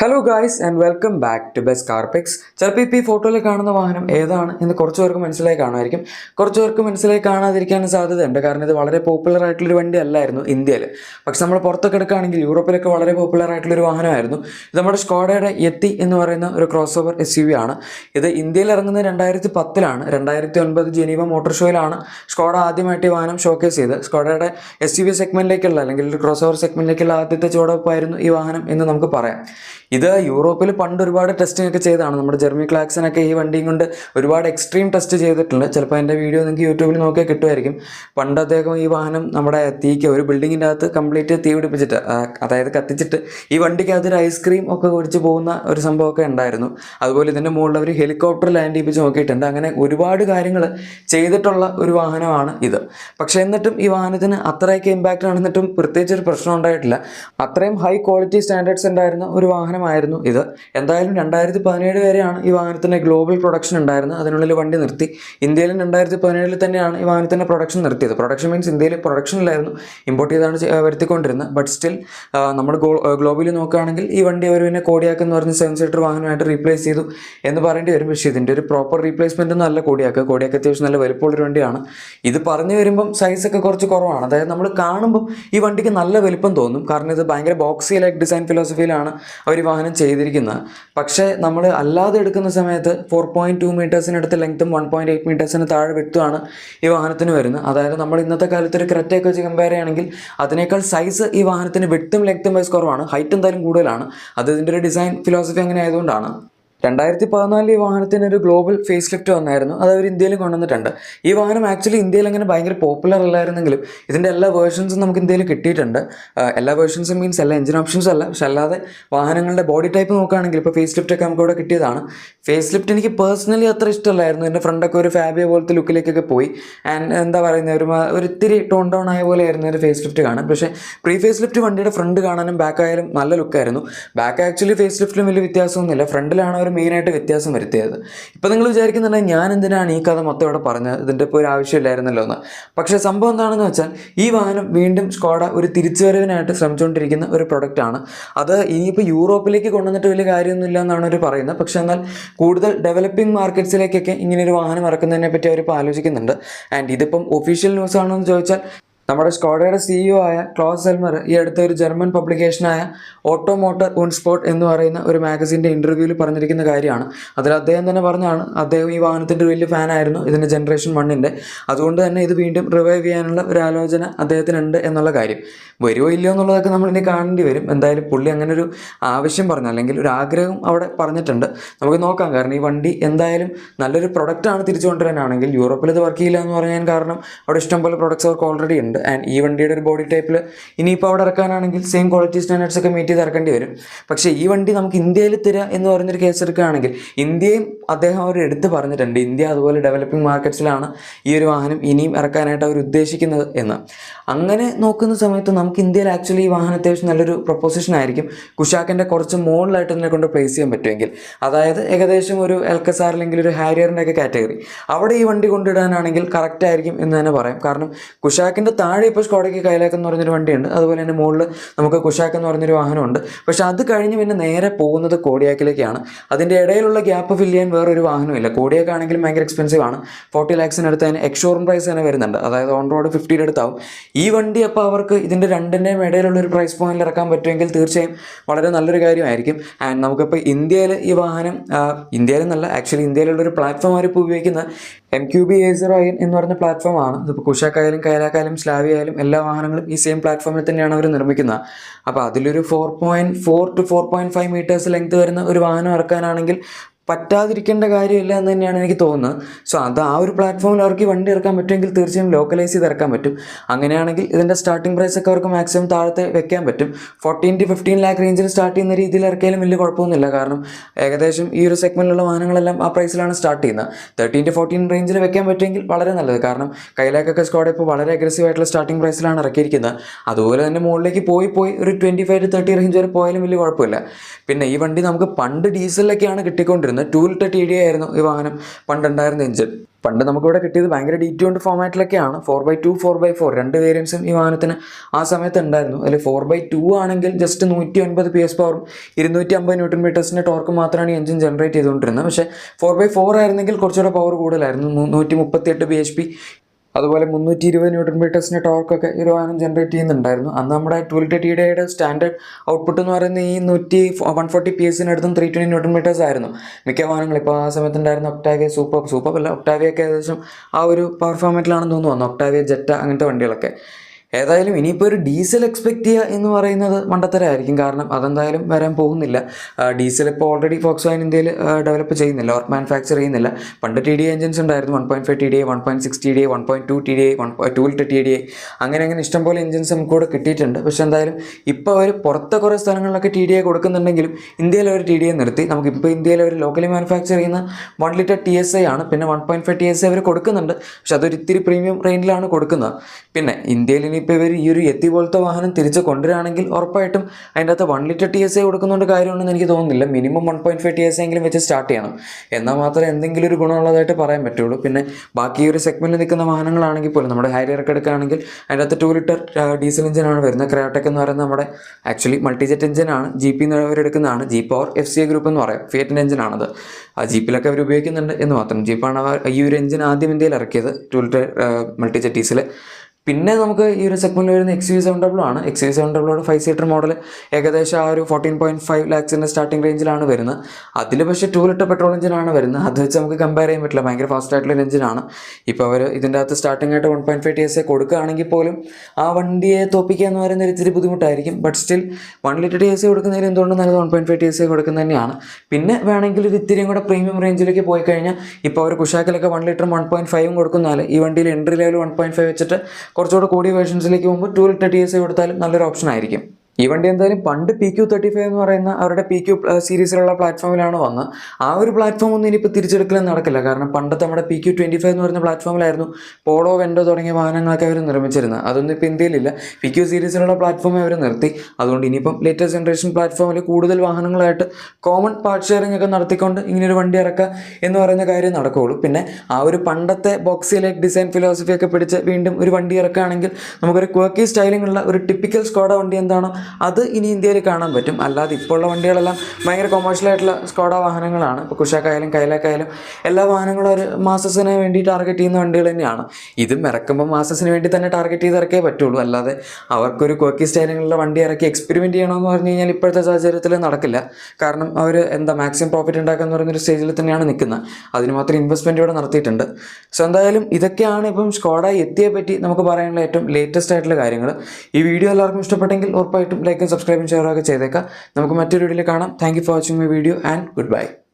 Hello guys and welcome back to best car picks ചിലപ്പോൾ ഇപ്പോൾ ഈ ഫോട്ടോയിൽ കാണുന്ന വാഹനം ഏതാണ് എന്ന് കുറച്ച് പേർക്ക് മനസ്സിലായി കാണുമായിരിക്കും. കുറച്ച് പേർക്ക് മനസ്സിലായി കാണാതിരിക്കാൻ സാധ്യതയുണ്ട്. കാരണം ഇത് വളരെ പോപ്പുലർ ആയിട്ടുള്ളൊരു വണ്ടി അല്ലായിരുന്നു ഇന്ത്യയിൽ പക്ഷെ നമ്മൾ പുറത്തൊക്കെ എടുക്കുകയാണെങ്കിൽ യൂറോപ്പിലൊക്കെ വളരെ പോപ്പുലർ ആയിട്ടുള്ളൊരു വാഹനമായിരുന്നു. ഇത് നമ്മുടെ സ്കോഡയുടെ എത്തി എന്ന് പറയുന്ന ഒരു crossover S U V ആണ്. ഇത് ഇന്ത്യയിൽ ഇറങ്ങുന്നത് രണ്ടായിരത്തി പത്തിലാണ് രണ്ടായിരത്തി ഒൻപത് ജനീവ മോട്ടോർ ഷോയിലാണ് സ്കോഡ ആദ്യമായിട്ട് ഈ വാഹനം ഷോക്കേസ് ചെയ്ത് സ്കോഡയുടെ എസ് യു വി സെഗ്മെന്റിലേക്കുള്ള അല്ലെങ്കിൽ ഒരു ക്രോസ് ഓവർ സെഗ്മെന്റിലേക്കുള്ള ആദ്യത്തെ ചുവടുവെപ്പായിരുന്നു ഈ വാഹനം എന്ന് നമുക്ക് പറയാം. ഇത് യൂറോപ്പിൽ പണ്ട് ഒരുപാട് ടെസ്റ്റിംഗ് ഒക്കെ ചെയ്തതാണ്. നമ്മുടെ ജെർമി ക്ലാക്സനൊക്കെ ഈ വണ്ടിയും കൊണ്ട് ഒരുപാട് എക്സ്ട്രീം ടെസ്റ്റ് ചെയ്തിട്ടുണ്ട്. ചിലപ്പോൾ എന്റെ വീഡിയോ നിങ്ങൾക്ക് യൂട്യൂബിൽ നോക്കിയാൽ കിട്ടുമായിരിക്കും. പണ്ട് അദ്ദേഹം ഈ വാഹനം നമ്മുടെ തീക്ക് ഒരു ബിൽഡിങ്ങിന്റെ അകത്ത് കംപ്ലീറ്റ് തീ പിടിപ്പിച്ചിട്ട് അതായത് കത്തിച്ചിട്ട് ഈ വണ്ടിക്കകത്ത് ഒരു ഐസ്ക്രീം ഒക്കെ കുടിച്ച് പോകുന്ന ഒരു സംഭവമൊക്കെ ഉണ്ടായിരുന്നു. അതുപോലെ ഇതിന്റെ മുകളിൽ അവർ ഹെലികോപ്റ്റർ ലാൻഡ് ചെയ്യിപ്പിച്ച് നോക്കിയിട്ടുണ്ട്. അങ്ങനെ ഒരുപാട് കാര്യങ്ങൾ ചെയ്തിട്ടുള്ള ഒരു വാഹനമാണ് ഇത്. പക്ഷേ എന്നിട്ടും ഈ വാഹനത്തിന് അത്രയൊക്കെ ഇമ്പാക്റ്റ് നടന്നിട്ടും പ്രത്യേകിച്ച് ഒരു പ്രശ്നം ഉണ്ടായിട്ടില്ല. അത്രയും ഹൈ ക്വാളിറ്റി സ്റ്റാൻഡേർഡ്സ് ഉണ്ടായിരുന്ന ഒരു വാഹനമായിരുന്നു ഇത്. എന്തായാലും രണ്ടായിരത്തി പതിനേഴ് വരെയാണ് ഈ വാഹനത്തിന്റെ ഗ്ലോബൽ പ്രൊഡക്ഷൻ ഉണ്ടായിരുന്നത്. അതിനുള്ളിൽ വണ്ടി നിർത്തി. ഇന്ത്യയിലും രണ്ടായിരത്തി പതിനേഴിൽ തന്നെയാണ് ഈ വാഹനത്തിന്റെ പ്രൊഡക്ഷൻ നിർത്തിയത്. പ്രൊഡക്ഷൻ മീൻസ് ഇന്ത്യയിൽ പ്രൊഡക്ഷൻ ഇല്ലായിരുന്നു ഇമ്പോർട്ട് ചെയ്താണ് വരുത്തിക്കൊണ്ടിരുന്നത്. ബട്ട് സ്റ്റിൽ നമ്മൾ ഗ്ലോബലി നോക്കുകയാണെങ്കിൽ ഈ വണ്ടി അവർ പിന്നെ കോഡിയാക്ക് എന്ന് പറഞ്ഞ സെവൻ സീറ്റർ വാഹനമായിട്ട് റീപ്ലേസ് ചെയ്തു എന്ന് പറയേണ്ടി വരും. പക്ഷേ ഇതിന്റെ ഒരു പ്രോപ്പർ റീപ്ലേസ്മെന്റ് ഒന്നും അല്ല കോഡിയാക്ക് കോടിയാക്ക അത്യാവശ്യം നല്ല വലുപ്പമുള്ളൊരു വണ്ടിയാണ്. ഇത് പറഞ്ഞു വരുമ്പം സൈസൊക്കെ കുറച്ച് കുറവാണ്. അതായത് നമ്മൾ കാണുമ്പോൾ ഈ വണ്ടിക്ക് നല്ല വലുപ്പം തോന്നും. കാരണം ഇത് ഭയങ്കര ബോക്സി ലൈക്ക് ഡിസൈൻ ഫിലോസഫിയിലാണ് അവർ വാഹനം ചെയ്തിരിക്കുന്നത് പക്ഷേ നമ്മൾ അല്ലാതെ എടുക്കുന്ന സമയത്ത് ഫോർ പോയിന്റ് ടു മീറ്റേഴ്സിനടുത്ത് ലെങ്ത്തും വൺ പോയിന്റ് എയ്റ്റ് മീറ്റേഴ്സിന് താഴെ വിട്ടുമാണ് ഈ വാഹനത്തിന് വരുന്നത്. അതായത് നമ്മൾ ഇന്നത്തെ കാലത്ത് ഒരു ക്രെറ്റയൊക്കെ വെച്ച് കമ്പയർ ചെയ്യുകയാണെങ്കിൽ അതിനേക്കാൾ സൈസ് ഈ വാഹനത്തിന് വിട്ടും ലെങ്ത്തും വൈസ് കുറവാണ്. ഹൈറ്റ് എന്തായാലും കൂടുതലാണ്. അത് ഇതിന്റെ ഒരു ഡിസൈൻ ഫിലോസഫി അങ്ങനെ ആയതുകൊണ്ടാണ്. രണ്ടായിരത്തി പതിനാലിൽ ഈ വാഹനത്തിന് ഒരു ഗ്ലോബൽ ഫേസ് ലിഫ്റ്റ് വന്നായിരുന്നു. അത് അവർ ഇന്ത്യയിലും കൊണ്ടുവന്നിട്ടുണ്ട്. ഈ വാഹനം ആക്ച്വലി ഇന്ത്യയിൽ അങ്ങനെ ഭയങ്കര പോപ്പുലർ അല്ലായിരുന്നെങ്കിലും ഇതിന്റെ എല്ലാ വേർഷൻസും നമുക്ക് ഇന്ത്യയിൽ കിട്ടിയിട്ടുണ്ട്. എല്ലാ വേർഷൻസും മീൻസ് എല്ലാ എഞ്ചിൻ ഓപ്ഷൻസും അല്ല. പക്ഷെ അല്ലാതെ വാഹനങ്ങളുടെ ബോഡി ടൈപ്പ് നോക്കുകയാണെങ്കിൽ ഇപ്പോൾ ഫേസ് ലിഫ്റ്റ് ഒക്കെ നമുക്ക് ഇവിടെ കിട്ടിയതാണ്. ഫേസ് ലിഫ്റ്റ് എനിക്ക് പേഴ്സണലി അത്ര ഇഷ്ടമല്ലായിരുന്നു. എന്റെ ഫ്രണ്ടൊക്കെ ഒരു ഫാബിയ പോലത്തെ ലുക്കിലേക്കൊക്കെ പോയി. ആൻഡ് എന്താ പറയുന്നത് ഒരു ഇത്തിരി ടോൺ ഡൗൺ ആയ പോലെ ആയിരുന്നു ഒരു ഫേസ് ലിഫ്റ്റ് കാണാൻ. പക്ഷേ പ്രീ ഫേസ് ലിഫ്റ്റ് വണ്ടിയുടെ ഫ്രണ്ട് കാണാനും ബാക്ക് ആയാലും നല്ല ലുക്കായിരുന്നു ബാക്ക് ആക്ച്വലി ഫേസ് ലിഫ്റ്റിലും വലിയ വ്യത്യാസമൊന്നുമില്ല. ഫ്രണ്ടിലാണ് അവർ മെയിനായിട്ട് വ്യത്യാസം വരുത്തിയത്. ഇപ്പം നിങ്ങൾ വിചാരിക്കുന്നുണ്ടെങ്കിൽ ഞാൻ എന്തിനാണ് ഈ കഥ മൊത്തം ഇവിടെ പറഞ്ഞത്? ഇതിന്റെ ഇപ്പോൾ ഒരു ആവശ്യമില്ലായിരുന്നല്ലോ എന്ന്. പക്ഷേ സംഭവം എന്താണെന്ന് വെച്ചാൽ ഈ വാഹനം വീണ്ടും സ്കോഡ ഒരു തിരിച്ചുവരവിനായിട്ട് ശ്രമിച്ചുകൊണ്ടിരിക്കുന്ന ഒരു പ്രൊഡക്റ്റാണ് അത് ഇനിയിപ്പോൾ യൂറോപ്പിലേക്ക് കൊണ്ടുവന്നിട്ട് വലിയ കാര്യമൊന്നുമില്ല എന്നാണ് അവർ പറയുന്നത്. പക്ഷേ എന്നാൽ കൂടുതൽ ഡെവലപ്പിംഗ് മാർക്കറ്റ്സിലേക്കൊക്കെ ഇങ്ങനെ ഒരു വാഹനം ഇറക്കുന്നതിനെ പറ്റി അവർ ആലോചിക്കുന്നുണ്ട്. ആൻഡ് ഇതിപ്പം ഒഫീഷ്യൽ ന്യൂസ് ആണോ എന്ന് ചോദിച്ചാൽ നമ്മുടെ സ്കോഡയുടെ സിഇഒ ആയ ക്ലോസ് സെൽമർ ഈ അടുത്ത ഒരു ജർമ്മൻ പബ്ലിക്കേഷനായ ഓട്ടോ മോട്ടർ ഉൺസ്പോട്ട് എന്ന് പറയുന്ന ഒരു മാഗസിന്റെ ഇന്റർവ്യൂവിൽ പറഞ്ഞിരിക്കുന്ന കാര്യമാണ്. അതിൽ അദ്ദേഹം തന്നെ പറഞ്ഞാണ് അദ്ദേഹം ഈ വാഹനത്തിന്റെ വലിയ ഫാനായിരുന്നു ഇതിന്റെ ജനറേഷൻ വണ്ണിന്റെ. അതുകൊണ്ട് തന്നെ ഇത് വീണ്ടും റിവൈവ് ചെയ്യാനുള്ള ഒരു ആലോചന അദ്ദേഹത്തിനുണ്ട് എന്നുള്ള കാര്യം. വരുമോ ഇല്ലയോ എന്നുള്ളതൊക്കെ നമ്മൾ ഇനി കാണേണ്ടി വരും. എന്തായാലും പുള്ളി അങ്ങനെ ഒരു ആവശ്യം പറഞ്ഞു അല്ലെങ്കിൽ ഒരു ആഗ്രഹം അവിടെ പറഞ്ഞിട്ടുണ്ട്. നമുക്ക് നോക്കാം കാരണം ഈ വണ്ടി എന്തായാലും നല്ലൊരു പ്രൊഡക്റ്റാണ് തിരിച്ചു കൊണ്ടുവരാനാണെങ്കിൽ യൂറോപ്പിൽ ഇത് വർക്ക് ചെയ്യില്ല എന്ന് പറയാൻ കാരണം അവിടെ ഇഷ്ടംപോലെ പ്രൊഡക്ട്സ് അവർക്ക് ഓൾറെഡി ഉണ്ട്. ആൻഡ് ഈ വണ്ടിയുടെ ഒരു ബോഡി ടൈപ്പിൽ ഇനിയിപ്പോൾ അവിടെ ഇറക്കാനാണെങ്കിൽ സെയിം ക്വാളിറ്റി സ്റ്റാൻഡേർഡ്സ് ഒക്കെ മീറ്റ് ചെയ്ത് ഇറക്കേണ്ടി വരും. പക്ഷേ ഈ വണ്ടി നമുക്ക് ഇന്ത്യയിൽ തരിക എന്ന് പറയുന്നൊരു കേസ് എടുക്കുകയാണെങ്കിൽ ഇന്ത്യയും അദ്ദേഹം അവർ എടുത്ത് പറഞ്ഞിട്ടുണ്ട്. ഇന്ത്യ അതുപോലെ ഡെവലപ്പിംഗ് മാർക്കറ്റ്സിലാണ് ഈ ഒരു വാഹനം ഇനിയും ഇറക്കാനായിട്ട് അവർ ഉദ്ദേശിക്കുന്നത് എന്ന്. അങ്ങനെ നോക്കുന്ന സമയത്ത് നമുക്ക് ഇന്ത്യയിൽ ആക്ച്വലി ഈ വാഹനം അത്യാവശ്യം നല്ലൊരു പ്രൊപ്പോസിഷൻ ആയിരിക്കും. കുഷാക്കിന്റെ കുറച്ച് മുകളിലായിട്ട് ഇതിനെ കൊണ്ട് പ്ലേസ് ചെയ്യാൻ പറ്റുമെങ്കിൽ. അതായത് ഏകദേശം ഒരു എൽക്കസാർ അല്ലെങ്കിൽ ഒരു ഹാരിയറിന്റെ ഒക്കെ കാറ്റഗറി അവിടെ ഈ വണ്ടി കൊണ്ടിടാനാണെങ്കിൽ കറക്റ്റ് ആയിരിക്കും എന്ന് തന്നെ പറയാം. കാരണം കുഷാക്കിന്റെ ഇപ്പോൾ സ്കോഡയ്ക്ക് കൈലാക്ക് എന്ന് പറഞ്ഞൊരു വണ്ടിയുണ്ട്. അതുപോലെ തന്നെ മുകളിൽ നമുക്ക് കുഷാക്ക് എന്ന് പറഞ്ഞൊരു വാഹനമുണ്ട്. പക്ഷേ അത് കഴിഞ്ഞ് പിന്നെ നേരെ പോകുന്നത് കോടിയാക്കിലേക്കാണ് അതിന്റെ ഇടയിലുള്ള ഗ്യാപ്പ് ഫില്ല് ചെയ്യാൻ വേറൊരു വാഹനമില്ല കോഡിയാക്ക് ആണെങ്കിലും ഭയങ്കര എക്സ്പെൻസീവ് ആണ്. ഫോർട്ടി ലാക്സിന് അടുത്ത് തന്നെ എക്സ്ഷോറും പ്രൈസ് തന്നെ വരുന്നുണ്ട്. അതായത് ഓൺ റോഡ് ഫിഫ്റ്റിയുടെ അടുത്താവും. ഈ വണ്ടി അപ്പോൾ അവർക്ക് ഇതിന്റെ രണ്ടിന്റെയും ഇടയിലുള്ള ഒരു പ്രൈസ് പോയിന്റിൽ ഇറക്കാൻ പറ്റുമെങ്കിൽ തീർച്ചയായും വളരെ നല്ലൊരു കാര്യമായിരിക്കും. ആൻഡ് നമുക്കിപ്പോൾ ഇന്ത്യയിൽ ഈ വാഹനം ഇന്ത്യയിൽ നല്ല ആക്ച്വലി ഇന്ത്യയിലുള്ള ഒരു പ്ലാറ്റ്ഫോം ആയിരിക്കും ഉപയോഗിക്കുന്ന M Q B A zero എന്ന് പറഞ്ഞ പ്ലാറ്റ്ഫോമാണ് ഇതിപ്പോൾ കുഷാക്കായാലും കൈലാക്കായാലും സ്ലാവി ആയാലും എല്ലാ വാഹനങ്ങളും ഈ സെയിം പ്ലാറ്റ്ഫോമിൽ തന്നെയാണ് അവർ നിർമ്മിക്കുന്നത്. അപ്പോൾ അതിലൊരു four point four to four point five meters length വരുന്ന ഒരു വാഹനം ഇറക്കാനാണെങ്കിൽ പറ്റാതിരിക്കേണ്ട കാര്യമില്ല എന്ന് തന്നെയാണ് എനിക്ക് തോന്നുന്നത്. സോ അത് ആ ഒരു പ്ലാറ്റ്ഫോമിൽ അവർക്ക് വണ്ടി ഇറക്കാൻ പറ്റുമെങ്കിൽ തീർച്ചയായും ലോക്കലൈസ് ചെയ്ത് ഇറക്കാൻ പറ്റും. അങ്ങനെയാണെങ്കിൽ ഇതിന്റെ സ്റ്റാർട്ടിംഗ് പ്രൈസ് ഒക്കെ അവർക്ക് മാക്സിമം താഴത്തെ വെക്കാൻ പറ്റും. ഫോർട്ടീൻ ടു ഫിഫ്റ്റീൻ ലാക്ക് റേഞ്ചിൽ സ്റ്റാർട്ട് ചെയ്യുന്ന രീതിയിൽ ഇറക്കിയാലും വലിയ കുഴപ്പമൊന്നുമില്ല. കാരണം ഏകദേശം ഈ ഒരു സെഗ്മെന്റിലുള്ള വാഹനങ്ങളെല്ലാം ആ പ്രൈസിലാണ് സ്റ്റാർട്ട് ചെയ്യുന്നത്. തേർട്ടീൻ ടു ഫോർട്ടീൻ റേഞ്ചിൽ വെക്കാൻ പറ്റുമെങ്കിൽ വളരെ നല്ലത്. കാരണം കൈലാക്കൊക്കെ സ്ക്വാഡ് ഇപ്പോൾ വളരെ അഗ്രസീവ് ആയിട്ടുള്ള സ്റ്റാർട്ടിംഗ് പ്രൈസിലാണ് ഇറക്കിയിരിക്കുന്നത്. അതുപോലെ തന്നെ മുകളിലേക്ക് പോയി പോയി ഒരു twenty five to thirty range വരെ പോയാലും വലിയ കുഴപ്പമില്ല. പിന്നെ ഈ വണ്ടി നമുക്ക് പണ്ട് ഡീസലിലൊക്കെയാണ് കിട്ടിക്കൊണ്ടിരുന്നത്. ടൂ ലിറ്റർ ടി ഡി ആയിരുന്നു ഈ വാഹനം. പണ്ടുണ്ടായിരുന്ന എഞ്ചിൻ പണ്ട് നമുക്കിവിടെ കിട്ടിയത് ഭയങ്കര ഡീറ്റോണ്ട് ഫോമാറ്റിലൊക്കെയാണ് four by two four by four രണ്ട് വേരിയൻസും ഈ വാഹനത്തിന് ആ സമയത്ത് ഉണ്ടായിരുന്നു. അതിൽ ഫോർ ബൈ ടു ആണെങ്കിൽ ജസ്റ്റ് നൂറ്റി ഒൻപത് പി എസ് പവറും ഇരുന്നൂറ്റി അമ്പത് ന്യൂട്ടൺ മീറ്റേഴ്സിന്റെ ടോർക്ക് മാത്രമാണ് ഈ എഞ്ചിൻ ജനറേറ്റ് ചെയ്തുകൊണ്ടിരുന്നത്. പക്ഷേ ഫോർ ബൈ ഫോർ ആയിരുന്നെങ്കിൽ കുറച്ചുകൂടെ പവർ കൂടുതലായിരുന്നു. നൂറ്റി മുപ്പത്തി എട്ട് ബി എച്ച് പി അതുപോലെ മുന്നൂറ്റി ഇരുപത് ന്യൂട്ടൺ മീറ്റേഴ്സിന്റെ ടോർക്കൊക്കെ ഈ ഒരു വാഹനം ജനറേറ്റ് ചെയ്യുന്നുണ്ടായിരുന്നു. അന്ന് നമ്മുടെ ട്വൽവ് ടി സ്റ്റാൻഡേർഡ് ഔട്ട്പുട്ട് എന്ന് പറയുന്നത് ഈ നൂറ്റി വൺ ഫോർട്ടി പി എസിന് അടുത്തും ത്രീ ട്വന്റി ന്യൂട്ടൺ മീറ്റേഴ്സ് ആയിരുന്നു. മിക്ക വാഹനങ്ങൾ ഇപ്പോൾ ആ സമയത്ത് ഉണ്ടായിരുന്ന ഒക്ടാവിയ സൂപ്പർ സൂപ്പർ അല്ല ഒക്ടാവിയൊക്കെ ഏകദേശം ആ ഒരു പവർ തോന്നുന്നു. ഒക്ടാവിയ ജെറ്റ അങ്ങനത്തെ വണ്ടികളൊക്കെ. ഏതായാലും ഇനിയിപ്പോൾ ഒരു ഡീസൽ എക്സ്പെക്ട് ചെയ്യുക എന്ന് പറയുന്നത് മണ്ടത്തരമായിരിക്കും കാരണം അതെന്തായാലും വരാൻ പോകുന്നില്ല. ഡീസൽ ഇപ്പോൾ ഓൾറെഡി ഫോക്സ് വാൻ ഇന്ത്യയിൽ ഡെവലപ്പ് ചെയ്യുന്നില്ല. ഓർ മാനുഫാക്ചർ ചെയ്യുന്നില്ല. പണ്ട് ടി ഡി എഞ്ചിൻസ് ഉണ്ടായിരുന്നു. One point five T D I one point six T D I one point two T D I one two litre T D I അങ്ങനെ അങ്ങനെ ഇഷ്ടംപോലെ engines നമുക്ക് കൂടെ കിട്ടിയിട്ടുണ്ട്. പക്ഷേ എന്തായാലും ഇപ്പോൾ അവർ പുറത്തെ കുറേ സ്ഥലങ്ങളിലൊക്കെ ടി ഡി എ കൊടുക്കുന്നുണ്ടെങ്കിലും ഇന്ത്യയിൽ ഒരു ടി ഡി എ നിർത്തി. നമുക്കിപ്പോൾ ഇന്ത്യയിൽ അവർ ലോക്കലി മാനുഫാക്ചർ ചെയ്യുന്ന one litre T S I ആണ്. പിന്നെ one point five T S I അവർ കൊടുക്കുന്നുണ്ട്. പക്ഷേ അതൊരു ഇത്തിരി പ്രീമിയം റേഞ്ചിലാണ് കൊടുക്കുന്നത്. പിന്നെ ഇന്ത്യയിൽ ഇനിയിപ്പോൾ ഇവർ ഈ ഒരു എത്തി പോലത്തെ വാഹനം തിരിച്ച് കൊണ്ടുവരാണെങ്കിൽ ഉറപ്പായിട്ടും അതിന്റെ അകത്ത് one litre T S I കൊടുക്കുന്നതുകൊണ്ട് കാര്യമുണ്ടെന്ന് എനിക്ക് തോന്നുന്നില്ല. Minimum one point five T S എങ്കിലും വെച്ച് സ്റ്റാർട്ട് ചെയ്യണം. എന്നാൽ മാത്രമേ എന്തെങ്കിലും ഒരു ഗുണമുള്ളതായിട്ട് പറയാൻ പറ്റുള്ളൂ. പിന്നെ ബാക്കി ഒരു സെഗ്മെന്റിൽ നിൽക്കുന്ന വാഹനങ്ങളാണെങ്കിൽ പോലും നമ്മുടെ ഹാരിയർക്ക് എടുക്കുകയാണെങ്കിൽ അതിന്റെ അകത്ത് ടു ലിറ്റർ ഡീസൽ എഞ്ചിനാണ് വരുന്നത്. ക്രയോടെക് എന്ന് പറയുന്നത് നമ്മുടെ ആക്ച്വലി മൾട്ടിജെറ്റ് എഞ്ചിനാണ് ജി പി എടുക്കുന്നതാണ്. G power F C A group എന്ന് പറയാം. ഫിയറ്റിന്റെ എഞ്ചിനാണത് ആ ജീപ്പിലൊക്കെ അവർ ഉപയോഗിക്കുന്നുണ്ട് എന്ന് മാത്രം. ജീപ്പാണ് അവർ ഈ ഒരു എഞ്ചിൻ ആദ്യം ഇന്ത്യയിൽ ഇറക്കിയത്. ടു ലിറ്റർ മൾട്ടിജെറ്റ് ഡീസൽ പിന്നെ നമുക്ക് ഈ ഒരു സെഗ്മെന്റ് വരുന്ന എക്സ് യു സെവൻ ഡബിൾ ആണ്. എക്സ് യു സെവൻ ഡബിളോട് ഫൈവ് സീറ്റർ മോഡൽ ഏകദേശം ആ ഒരു ഫോർട്ടീൻ പോയിന്റ് ഫൈവ് ലാക്സിന്റെ സ്റ്റാർട്ടിംഗ് റേഞ്ചിലാണ് വരുന്നത്. അതിൽ പക്ഷേ ടു ലിറ്റർ പെട്രോൾ എഞ്ചിനാണ് വരുന്നത്. അത് വെച്ച് നമുക്ക് കമ്പയർ ചെയ്യാൻ പറ്റില്ല. ഭയങ്കര ഫാസ്റ്റ് ആയിട്ടുള്ള എഞ്ചിനാണ് ഇപ്പോൾ അവർ ഇതിന്റെ അകത്ത് സ്റ്റാർട്ടിംഗ് ആയിട്ട് one point five T S I കൊടുക്കുകയാണെങ്കിൽ പോലും ആ വണ്ടിയെ തോപ്പിക്കുക എന്ന് പറയുന്നത് ഇത്തിരി ബുദ്ധിമുട്ടായിരിക്കും. But still one litre T S I കൊടുക്കുന്നതിൽ എന്തുകൊണ്ട് നല്ലത് one point five T S I കൊടുക്കുന്നത് തന്നെയാണ്. പിന്നെ വേണമെങ്കിൽ ഒരു ഇത്തിരിയും കൂടെ പ്രീമിയം റേഞ്ചിലേക്ക് പോയി കഴിഞ്ഞാൽ ഇപ്പോൾ അവർ കുഷാക്കിലൊക്കെ വൺ ലിറ്റർ വൺ പോയിന്റ് ഫൈവും കൊടുക്കുന്നാൽ ഈ വണ്ടിയിൽ entry level one point five വെച്ചിട്ട് കുറച്ചുകൂടെ കൂടിയ വേർഷൻസിലേക്ക് പോകുമ്പോൾ ടു ലിറ്റർ ടി എസ് എടുത്താലും നല്ലൊരു ഓപ്ഷൻ ആയിരിക്കും. ഈ വണ്ടി എന്തായാലും പണ്ട് പി ക്യു തേർട്ടി ഫൈവ് എന്ന് പറയുന്ന അവരുടെ പി ക്യു സീരീസിലുള്ള പ്ലാറ്റ്ഫോമിലാണ് വന്ന് ആ ഒരു പ്ലാറ്റ്ഫോം ഒന്നും ഇനിയിപ്പോൾ തിരിച്ചെടുക്കലും നടക്കില്ല. കാരണം പണ്ടത്തെ നമ്മുടെ പി ക്യു ട്വന്റി ഫൈവ് എന്ന് പറയുന്ന പ്ലാറ്റ്ഫോമിലായിരുന്നു പോളോ വെൻഡോ തുടങ്ങിയ വാഹനങ്ങളൊക്കെ അവർ നിർമ്മിച്ചിരുന്നത്. അതൊന്നും ഇപ്പോൾ ഇന്ത്യയിലില്ല. പി ക്യു സീരീസിലുള്ള പ്ലാറ്റ്ഫോം അവർ നിർത്തി. അതുകൊണ്ട് ഇനിയിപ്പം ലേറ്റസ്റ്റ് ജനറേഷൻ പ്ലാറ്റ്ഫോമിൽ കൂടുതൽ വാഹനങ്ങളായിട്ട് കോമൺ പാർട്ട് ഷെയറിംഗ് ഒക്കെ നടത്തിക്കൊണ്ട് ഇങ്ങനൊരു വണ്ടി ഇറക്കുക എന്ന് പറയുന്ന കാര്യം നടക്കുകയുള്ളൂ. പിന്നെ ആ ഒരു പണ്ടത്തെ ബോക്സിലേക്ക് ഡിസൈൻ ഫിലോസഫി ഒക്കെ പിടിച്ച് വീണ്ടും ഒരു വണ്ടി ഇറക്കുകയാണെങ്കിൽ നമുക്കൊരു ക്വർക്കി സ്റ്റൈലിംഗ് ഉള്ള ഒരു ടിപ്പിക്കൽ സ്കോഡ വണ്ടി എന്താണോ അത് ഇനി ഇന്ത്യയിൽ കാണാൻ പറ്റും. അല്ലാതെ ഇപ്പോഴുള്ള വണ്ടികളെല്ലാം ഭയങ്കര കൊമേഴ്ഷ്യൽ ആയിട്ടുള്ള സ്കോഡ വാഹനങ്ങളാണ്. ഇപ്പോൾ കുഷാക്കായാലും കൈലാക്കായാലും എല്ലാ വാഹനങ്ങളും ഒരു മാസസിന് വേണ്ടി ടാർഗറ്റ് ചെയ്യുന്ന വണ്ടികൾ തന്നെയാണ്. ഇതും ഇറക്കുമ്പോൾ മാസസിന് വേണ്ടി തന്നെ ടാർഗറ്റ് ചെയ്ത് ഇറക്കേ പറ്റുള്ളൂ. അല്ലാതെ അവർക്കൊരു കോക്കി സ്റ്റൈലിലുള്ള വണ്ടി ഇറക്കി എക്സ്പെരിമെന്റ് ചെയ്യണമെന്ന് പറഞ്ഞു കഴിഞ്ഞാൽ ഇപ്പോഴത്തെ സാഹചര്യത്തിൽ നടക്കില്ല. കാരണം അവർ എന്താ മാക്സിമം പ്രോഫിറ്റ് ഉണ്ടാക്കുക എന്ന് പറയുന്നൊരു സ്റ്റേജിൽ തന്നെയാണ് നിൽക്കുന്നത്. അതിന് മാത്രം ഇൻവെസ്റ്റ്മെന്റ് ഇവിടെ നടത്തിയിട്ടുണ്ട്. സോ എന്തായാലും ഇതൊക്കെയാണ് ഇപ്പം സ്കോഡായി എത്തിയെ പറ്റി നമുക്ക് പറയാനുള്ള ഏറ്റവും ലേറ്റസ്റ്റ് ആയിട്ടുള്ള കാര്യങ്ങൾ. ഈ വീഡിയോ എല്ലാവർക്കും ഇഷ്ടപ്പെട്ടെങ്കിൽ ഉറപ്പായിട്ടും ലൈക്കും സബ്സ്ക്രൈബും ഷെയറും ഒക്കെ ചെയ്തേക്കാം. നമുക്ക് മറ്റൊരു വീഡിയോയിൽ കാണാം. Thank for watching my video and goodbye